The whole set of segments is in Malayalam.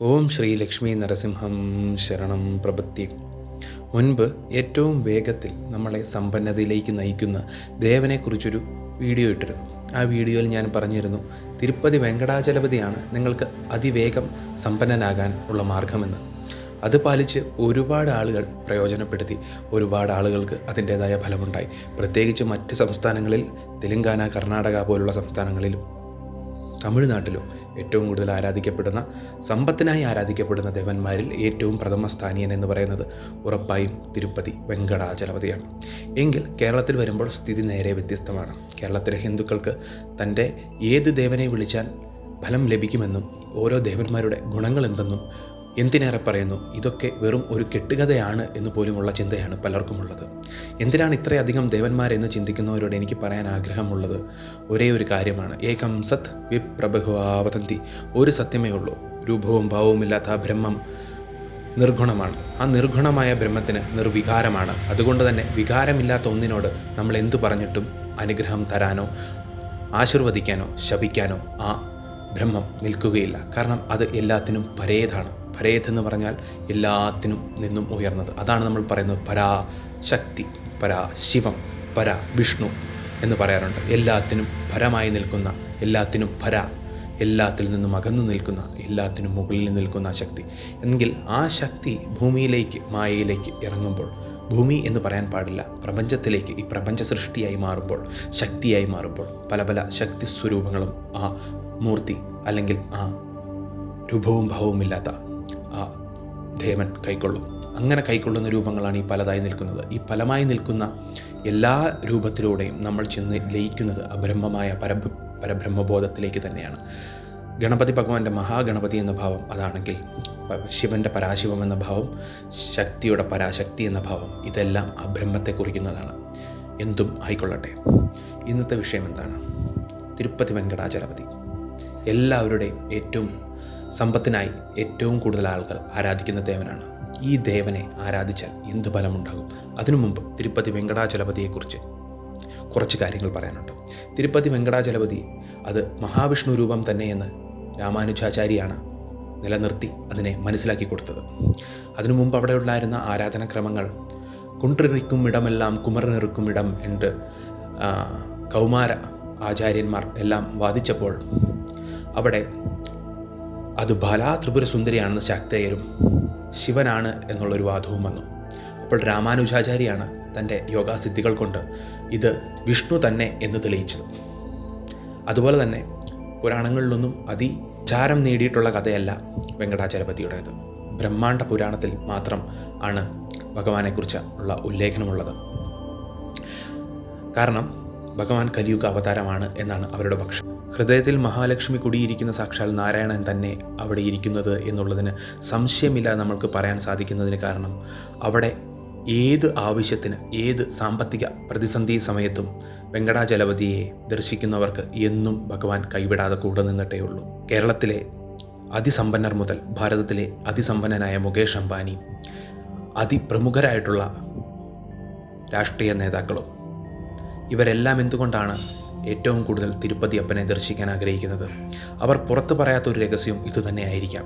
ഓം ശ്രീ ലക്ഷ്മി നരസിംഹം ശരണം പ്രപത്തി മുൻപ് ഏറ്റവും വേഗത്തിൽ നമ്മളെ സമ്പന്നതയിലേക്ക് നയിക്കുന്ന ദേവനെക്കുറിച്ചൊരു വീഡിയോ ഇട്ടിരുന്നു. ആ വീഡിയോയിൽ ഞാൻ പറഞ്ഞിരുന്നു തിരുപ്പതി വെങ്കടാചലപതിയാണ് നിങ്ങൾക്ക് അതിവേഗം സമ്പന്നനാകാൻ ഉള്ള മാർഗമെന്ന്. അത് പാലിച്ച് ഒരുപാട് ആളുകൾ പ്രയോജനപ്പെടുത്തി. ഒരുപാട് ആളുകൾക്ക് അതിന്റേതായ ഫലമുണ്ടായി. പ്രത്യേകിച്ച് മറ്റ് സംസ്ഥാനങ്ങളിൽ തെലങ്കാന കർണാടക പോലുള്ള സംസ്ഥാനങ്ങളിലും തമിഴ്നാട്ടിലും ഏറ്റവും കൂടുതൽ ആരാധിക്കപ്പെടുന്ന സമ്പത്തിനായി ആരാധിക്കപ്പെടുന്ന ദേവന്മാരിൽ ഏറ്റവും പ്രഥമ സ്ഥാനീയൻ എന്ന് പറയുന്നത് ഉറപ്പായും തിരുപ്പതി വെങ്കടാചലപതിയാണ്. എങ്കിൽ കേരളത്തിൽ വരുമ്പോൾ സ്ഥിതി നേരെ വ്യത്യസ്തമാണ്. കേരളത്തിലെ ഹിന്ദുക്കൾക്ക് തന്റെ ഏത് ദേവനെ വിളിച്ചാൽ ഫലം ലഭിക്കുമെന്നും ഓരോ ദേവന്മാരുടെ ഗുണങ്ങൾ എന്തെന്നും എന്തിനേറെ പറയുന്നു? ഇതൊക്കെ വെറും ഒരു കെട്ടുകഥയാണ് എന്ന് പോലുമുള്ള ചിന്തയാണ് പലർക്കുമുള്ളത്. എന്തിനാണ് ഇത്രയധികം ദേവന്മാരെന്ന് ചിന്തിക്കുന്നവരോട് എനിക്ക് പറയാൻ ആഗ്രഹമുള്ളത്? ഒരേ ഒരു കാര്യമാണ്. ഏകം സത് വിപ്രഭുവാവതന്തി. ഒരു സത്യമേ ഉള്ളൂ. രൂപവും ഭാവവുമില്ലാത്ത ആ ബ്രഹ്മം നിർഗുണമാണ്. ആ നിർഗുണമായ ബ്രഹ്മത്തിന് നിർവികാരമാണ്. അതുകൊണ്ട് തന്നെ വികാരമില്ലാത്ത ഒന്നിനോട് നമ്മൾ എന്തു പറഞ്ഞിട്ടും അനുഗ്രഹം തരാനോ ആശീർവദിക്കാനോ ശപിക്കാനോ ആ ബ്രഹ്മം നിൽക്കുകയില്ല. കാരണം അത് എല്ലാത്തിനും പരേതാണ്. പരേത് എന്ന് പറഞ്ഞാൽ എല്ലാത്തിനും നിന്നും ഉയർന്നത്. അതാണ് നമ്മൾ പറയുന്നത് പരാശക്തി പരാ ശിവം പര വിഷ്ണു എന്ന് പറയാറുണ്ട്. എല്ലാത്തിനും പരമായി നിൽക്കുന്ന എല്ലാത്തിനും പര എല്ലാത്തിൽ നിന്നും അകന്നു നിൽക്കുന്ന എല്ലാത്തിനും മുകളിൽ നിൽക്കുന്ന ആ ശക്തി. എങ്കിൽ ആ ശക്തി ഭൂമിയിലേക്ക് മായയിലേക്ക് ഇറങ്ങുമ്പോൾ ഭൂമി എന്ന് പറയാൻ പാടില്ല പ്രപഞ്ചത്തിലേക്ക് ഈ പ്രപഞ്ച സൃഷ്ടിയായി മാറുമ്പോൾ ശക്തിയായി മാറുമ്പോൾ പല പല ശക്തി സ്വരൂപങ്ങളും ആ മൂർത്തി അല്ലെങ്കിൽ ആ രൂപവും ഭാവവുമില്ലാത്ത ആ ദേവൻ കൈക്കൊള്ളും. അങ്ങനെ കൈക്കൊള്ളുന്ന രൂപങ്ങളാണ് ഈ പലതായി നിൽക്കുന്നത്. ഈ പലമായി നിൽക്കുന്ന എല്ലാ രൂപത്തിലൂടെയും നമ്മൾ ചെന്ന് ലയിക്കുന്നത് അബ്രഹ്മമായ പരബ പരബ്രഹ്മബോധത്തിലേക്ക് തന്നെയാണ്. ഗണപതി ഭഗവാന്റെ മഹാഗണപതി എന്ന ഭാവം അതാണെങ്കിൽ ശിവന്റെ പരാശിവം എന്ന ഭാവം ശക്തിയുടെ പരാശക്തി എന്ന ഭാവം ഇതെല്ലാം ആ ബ്രഹ്മത്തെ കുറിക്കുന്നതാണ്. എന്തും ആയിക്കൊള്ളട്ടെ. ഇന്നത്തെ വിഷയം എന്താണ്? തിരുപ്പതി വെങ്കടാചലപതി. എല്ലാവരുടെയും ഏറ്റവും സമ്പത്തിനായി ഏറ്റവും കൂടുതൽ ആളുകൾ ആരാധിക്കുന്ന ദേവനാണ്. ഈ ദേവനെ ആരാധിച്ചാൽ എന്ത് ഫലമുണ്ടാകും? അതിനു മുമ്പ് തിരുപ്പതി വെങ്കടാചലപതിയെക്കുറിച്ച് കുറച്ച് കാര്യങ്ങൾ പറയാനുണ്ട്. തിരുപ്പതി വെങ്കടാചലപതി അത് മഹാവിഷ്ണു രൂപം തന്നെയെന്ന് രാമാനുജാചാര്യാണ് നിലനിർത്തി അതിനെ മനസ്സിലാക്കി കൊടുത്തത്. അതിനു മുമ്പ് അവിടെ ഉണ്ടായിരുന്ന ആരാധനാക്രമങ്ങൾ കുണ്ടിറിക്കും ഇടമെല്ലാം കുമറിനിറുക്കും ഇടം എന്ന് കൗമാര ആചാര്യന്മാർ എല്ലാം വാദിച്ചപ്പോൾ അവിടെ അത് ബാലാ ത്രിപുര സുന്ദരിയാണെന്ന് ശാക്തേയരും ശിവനാണ് എന്നുള്ളൊരു വാദവും വന്നു. അപ്പോൾ രാമാനുജാചാര്യാണ് തന്റെ യോഗാസിദ്ധികൾ കൊണ്ട് ഇത് വിഷ്ണു തന്നെ എന്ന് തെളിയിച്ചത്. അതുപോലെ തന്നെ പുരാണങ്ങളിലൊന്നും അതിചാരം നേടിയിട്ടുള്ള കഥയല്ല വെങ്കടാചലപതിയുടേത്. ബ്രഹ്മാണ്ഡ പുരാണത്തിൽ മാത്രം ആണ് ഭഗവാനെക്കുറിച്ച് ഉള്ള ഉല്ലേഖനമുള്ളത്. കാരണം ഭഗവാൻ കലിയുഗ അവതാരമാണ് എന്നാണ് അവരുടെ പക്ഷം. ഹൃദയത്തിൽ മഹാലക്ഷ്മി കുടിയിരിക്കുന്ന സാക്ഷാൽ നാരായണൻ തന്നെ അവിടെ ഇരിക്കുന്നത് എന്നുള്ളതിന് സംശയമില്ല നമ്മൾക്ക് പറയാൻ സാധിക്കുന്നതിന് കാരണം. അവിടെ ഏത് ആവശ്യത്തിന് ഏത് സാമ്പത്തിക പ്രതിസന്ധി സമയത്തും വെങ്കടാചലപതിയെ ദർശിക്കുന്നവർക്ക് എന്നും ഭഗവാൻ കൈവിടാതെ കൂടെ നിന്നിട്ടേ ഉള്ളൂ. കേരളത്തിലെ അതിസമ്പന്നർ മുതൽ ഭാരതത്തിലെ അതിസമ്പന്നനായ മുകേഷ് അംബാനി അതിപ്രമുഖരായിട്ടുള്ള രാഷ്ട്രീയ നേതാക്കളും ഇവരെല്ലാം എന്തുകൊണ്ടാണ് ഏറ്റവും കൂടുതൽ തിരുപ്പതി അപ്പനെ ദർശിക്കാൻ ആഗ്രഹിക്കുന്നത്? അവർ പുറത്തു പറയാത്ത ഒരു രഹസ്യവും ഇതുതന്നെയായിരിക്കാം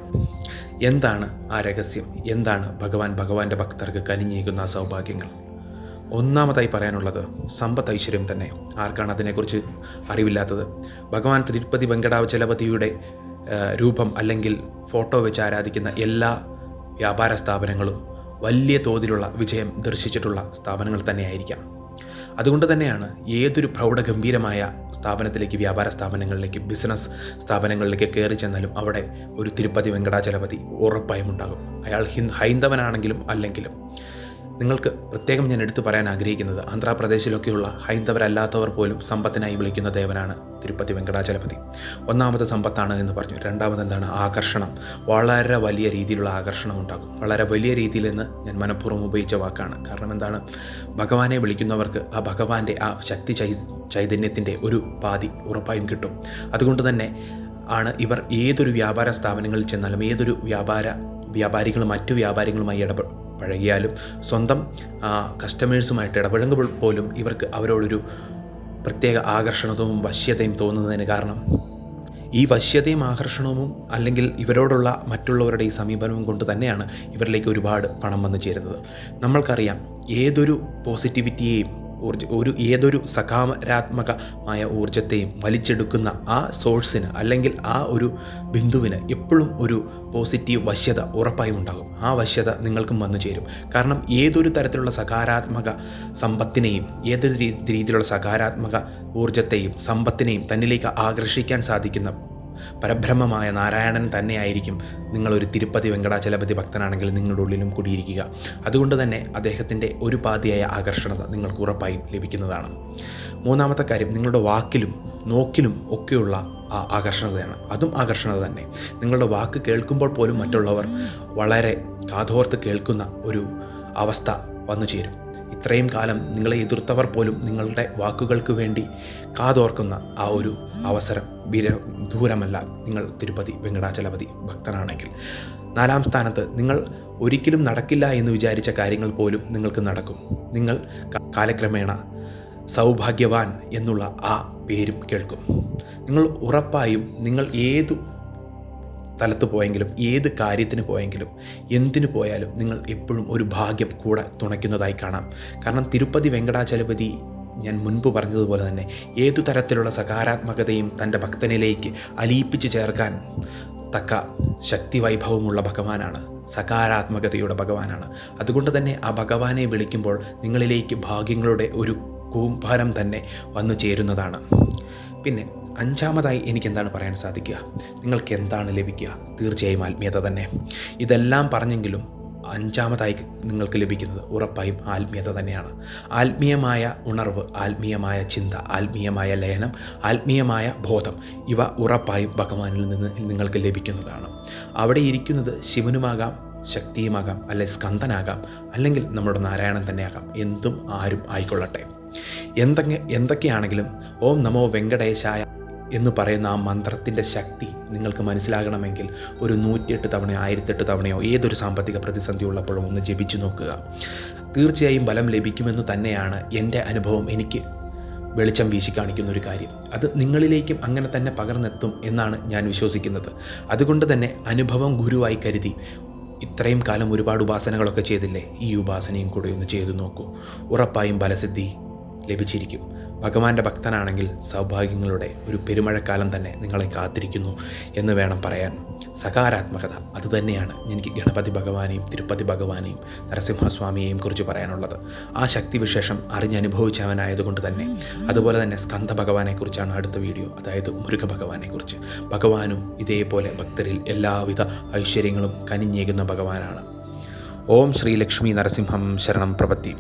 എന്താണ് ആ രഹസ്യം? എന്താണ് ഭഗവാൻ ഭഗവാന്റെ ഭക്തർക്ക് കനിഞ്ഞേക്കുന്ന ആ സൗഭാഗ്യങ്ങൾ? ഒന്നാമതായി പറയാനുള്ളത് സമ്പത്ത് ഐശ്വര്യം തന്നെ. ആർക്കാണ് അതിനെക്കുറിച്ച് അറിവില്ലാത്തത്? ഭഗവാൻ തിരുപ്പതി വെങ്കടാവചലപതിയുടെ രൂപം അല്ലെങ്കിൽ ഫോട്ടോ വെച്ച് ആരാധിക്കുന്ന എല്ലാ വ്യാപാര സ്ഥാപനങ്ങളും വലിയ തോതിലുള്ള വിജയം ദർശിച്ചിട്ടുള്ള സ്ഥാപനങ്ങൾ തന്നെയായിരിക്കാം. അതുകൊണ്ട് തന്നെയാണ് ഏതൊരു പ്രൗഢഗംഭീരമായ സ്ഥാപനത്തിലേക്ക് വ്യാപാര സ്ഥാപനങ്ങളിലേക്ക് ബിസിനസ് സ്ഥാപനങ്ങളിലേക്ക് കയറി ചെന്നാലും അവിടെ ഒരു തിരുപ്പതി വെങ്കടാചലപതി ഉറപ്പായും ഉണ്ടാകും. അയാൾ ഹിന്ദ് ഹൈന്ദവനാണെങ്കിലും അല്ലെങ്കിലും നിങ്ങൾക്ക് പ്രത്യേകം ഞാൻ എടുത്തു പറയാൻ ആഗ്രഹിക്കുന്നത് ആന്ധ്രാപ്രദേശിലൊക്കെയുള്ള ഹൈന്ദവരല്ലാത്തവർ പോലും സമ്പത്തിനായി വിളിക്കുന്ന ദേവനാണ് തിരുപ്പതി വെങ്കടാചലപതി. ഒന്നാമത് സമ്പത്താണ് എന്ന് പറഞ്ഞു. രണ്ടാമത് എന്താണ്? ആകർഷണം. വളരെ വലിയ രീതിയിലുള്ള ആകർഷണം ഉണ്ടാകും വളരെ വലിയ രീതിയിൽ എന്ന് ഞാൻ മനഃപൂർവം ഉപയോഗിച്ച വാക്കാണ്. കാരണം എന്താണ്? ഭഗവാനെ വിളിക്കുന്നവർക്ക് ആ ഭഗവാന്റെ ആ ശക്തി ചൈ ചൈതന്യത്തിന്റെ ഒരു പാതി ഉറപ്പായും കിട്ടും. അതുകൊണ്ട് തന്നെ ആണ് ഇവർ ഏതൊരു വ്യാപാര സ്ഥാപനങ്ങളിൽ ചെന്നാലും ഏതൊരു വ്യാപാര വ്യാപാരികൾ മറ്റു വ്യാപാരികളുമായി ഇടപെ പഴകിയാലും സ്വന്തം കസ്റ്റമേഴ്സുമായിട്ട് ഇടപഴകുമ്പോൾ പോലും ഇവർക്ക് അവരോടൊരു പ്രത്യേക ആകർഷണവും വശ്യതയും തോന്നുന്നതിന് കാരണം ഈ വശ്യതയും ആകർഷണവും അല്ലെങ്കിൽ ഇവരോടുള്ള മറ്റുള്ളവരുടെ ഈ സമീപനവും കൊണ്ട് തന്നെയാണ് ഇവരിലേക്ക് ഒരുപാട് പണം വന്നു ചേരുന്നത്. നമ്മൾക്കറിയാം ഏതൊരു പോസിറ്റിവിറ്റിയെയും ഊർജ ഒരു ഏതൊരു സകാമരാത്മകമായ ഊർജത്തെയും വലിച്ചെടുക്കുന്ന ആ സോഴ്സിന് അല്ലെങ്കിൽ ആ ഒരു ബിന്ദുവിന് എപ്പോഴും ഒരു പോസിറ്റീവ് വശ്യത ഉറപ്പായും ഉണ്ടാകും. ആ വശ്യത നിങ്ങൾക്കും വന്നു ചേരും. കാരണം ഏതൊരു തരത്തിലുള്ള സകാരാത്മക സമ്പത്തിനെയും ഏതൊരു രീതിയിലുള്ള സകാരാത്മക ഊർജത്തെയും സമ്പത്തിനെയും തന്നിലേക്ക് ആകർഷിക്കാൻ സാധിക്കുന്ന പരബ്രഹ്മമായ നാരായണൻ തന്നെയായിരിക്കും നിങ്ങളൊരു തിരുപ്പതി വെങ്കടാചലപതി ഭക്തനാണെങ്കിൽ നിങ്ങളുടെ ഉള്ളിലും കുടിയിരിക്കുക. അതുകൊണ്ട് തന്നെ അദ്ദേഹത്തിന്റെ ഒരു പാതിയായ ആകർഷണത നിങ്ങൾക്ക് ഉറപ്പായും ലഭിക്കുന്നതാണ്. മൂന്നാമത്തെ കാര്യം നിങ്ങളുടെ വാക്കിലും നോക്കിലും ഒക്കെയുള്ള ആ ആകർഷണതയാണ്. അതും ആകർഷണത തന്നെ. നിങ്ങളുടെ വാക്ക് കേൾക്കുമ്പോൾ പോലും മറ്റുള്ളവർ വളരെ കാതോർത്ത് കേൾക്കുന്ന ഒരു അവസ്ഥ വന്നു ചേരും ഇത്രയും കാലം നിങ്ങളെ എതിർത്തവർ പോലും നിങ്ങളുടെ വാക്കുകൾക്ക് വേണ്ടി കാതോർക്കുന്ന ആ ഒരു അവസരം വിര ദൂരമല്ല നിങ്ങൾ തിരുപ്പതി വെങ്കടാചലപതി ഭക്തനാണെങ്കിൽ. നാലാം സ്ഥാനത്ത് നിങ്ങൾ ഒരിക്കലും നടക്കില്ല എന്ന് വിചാരിച്ച കാര്യങ്ങൾ പോലും നിങ്ങൾക്ക് നടക്കും. നിങ്ങൾ കാലക്രമേണ സൗഭാഗ്യവാൻ എന്നുള്ള ആ പേരും കേൾക്കും. നിങ്ങൾ ഉറപ്പായും നിങ്ങൾ ഏതു സ്ഥലത്ത് പോയെങ്കിലും ഏത് കാര്യത്തിന് പോയെങ്കിലും എന്തിനു പോയാലും നിങ്ങൾ എപ്പോഴും ഒരു ഭാഗ്യം കൂടെ തുണയ്ക്കുന്നതായി കാണാം. കാരണം തിരുപ്പതി വെങ്കടാചലപതി ഞാൻ മുൻപ് പറഞ്ഞതുപോലെ തന്നെ ഏതു തരത്തിലുള്ള സകാരാത്മകതയും തന്റെ ഭക്തനിലേക്ക് അലിയിപ്പിച്ച് ചേർക്കാൻ തക്ക ശക്തി വൈഭവമുള്ള ഭഗവാനാണ് സകാരാത്മകതയുടെ ഭഗവാനാണ്. അതുകൊണ്ട് തന്നെ ആ ഭഗവാനെ വിളിക്കുമ്പോൾ നിങ്ങളിലേക്ക് ഭാഗ്യങ്ങളുടെ ഒരു കൂമ്പാരം തന്നെ വന്നു ചേരുന്നതാണ്. പിന്നെ അഞ്ചാമതായി എനിക്ക് എന്താണ് പറയാൻ സാധിക്കുക? നിങ്ങൾക്ക് എന്താണ് ലഭിക്കുക? തീർച്ചയായും ആത്മീയത തന്നെ. ഇതെല്ലാം പറഞ്ഞെങ്കിലും അഞ്ചാമതായി നിങ്ങൾക്ക് ലഭിക്കുന്നത് ഉറപ്പായും ആത്മീയത തന്നെയാണ്. ആത്മീയമായ ഉണർവ് ആത്മീയമായ ചിന്ത ആത്മീയമായ ലയനം ആത്മീയമായ ബോധം ഇവ ഉറപ്പായും ഭഗവാനിൽ നിന്ന് നിങ്ങൾക്ക് ലഭിക്കുന്നതാണ്. അവിടെ ഇരിക്കുന്നത് ശിവനുമാകാം ശക്തിയുമാകാം അല്ലെ സ്കന്ദനാകാം അല്ലെങ്കിൽ നമ്മുടെ നാരായണൻ തന്നെയാകാം. എന്തും ആരും ആയിക്കൊള്ളട്ടെ. എന്തൊക്കെ എന്തൊക്കെയാണെങ്കിലും ഓം നമോ വെങ്കടേശായ എന്ന് പറയുന്ന ആ മന്ത്രത്തിന്റെ ശക്തി നിങ്ങൾക്ക് മനസ്സിലാകണമെങ്കിൽ ഒരു നൂറ്റിയെട്ട് തവണയോ ആയിരത്തെട്ട് തവണയോ ഏതൊരു സാമ്പത്തിക പ്രതിസന്ധി ഉള്ളപ്പോഴും ഒന്ന് ജപിച്ചു നോക്കുക. തീർച്ചയായും ബലം ലഭിക്കുമെന്ന് തന്നെയാണ് എന്റെ അനുഭവം എനിക്ക് വെളിച്ചം വീശി കാണിക്കുന്ന ഒരു കാര്യം. അത് നിങ്ങളിലേക്കും അങ്ങനെ തന്നെ പകർന്നെത്തും എന്നാണ് ഞാൻ വിശ്വസിക്കുന്നത്. അതുകൊണ്ട് തന്നെ അനുഭവം ഗുരുവായി കരുതി ഇത്രയും കാലം ഒരുപാട് ഉപാസനകളൊക്കെ ചെയ്തില്ലേ? ഈ ഉപാസനയും കൂടെ ഒന്ന് ചെയ്തു നോക്കൂ. ഉറപ്പായും ഫലസിദ്ധി ലഭിച്ചിരിക്കും. ഭഗവാന്റെ ഭക്തനാണെങ്കിൽ സൗഭാഗ്യങ്ങളുടെ ഒരു പെരുമഴക്കാലം തന്നെ നിങ്ങളെ കാത്തിരിക്കുന്നു എന്ന് വേണം പറയാൻ. സകാരാത്മകത അതുതന്നെയാണ് എനിക്ക് ഗണപതി ഭഗവാനെയും തിരുപ്പതി ഭഗവാനെയും നരസിംഹസ്വാമിയെയും കുറിച്ച് പറയാനുള്ളത്. ആ ശക്തിവിശേഷം അറിഞ്ഞനുഭവിച്ചവനായതുകൊണ്ട് തന്നെ. അതുപോലെ തന്നെ സ്കന്ദ ഭഗവാനെക്കുറിച്ചാണ് അടുത്ത വീഡിയോ. അതായത് മുരുക ഭഗവാനെക്കുറിച്ച് ഭഗവാനും ഇതേപോലെ ഭക്തരിൽ എല്ലാവിധ ഐശ്വര്യങ്ങളും കനിഞ്ഞേകുന്ന ഭഗവാനാണ്. ഓം ശ്രീ ലക്ഷ്മി നരസിംഹം ശരണം പ്രപത്തി.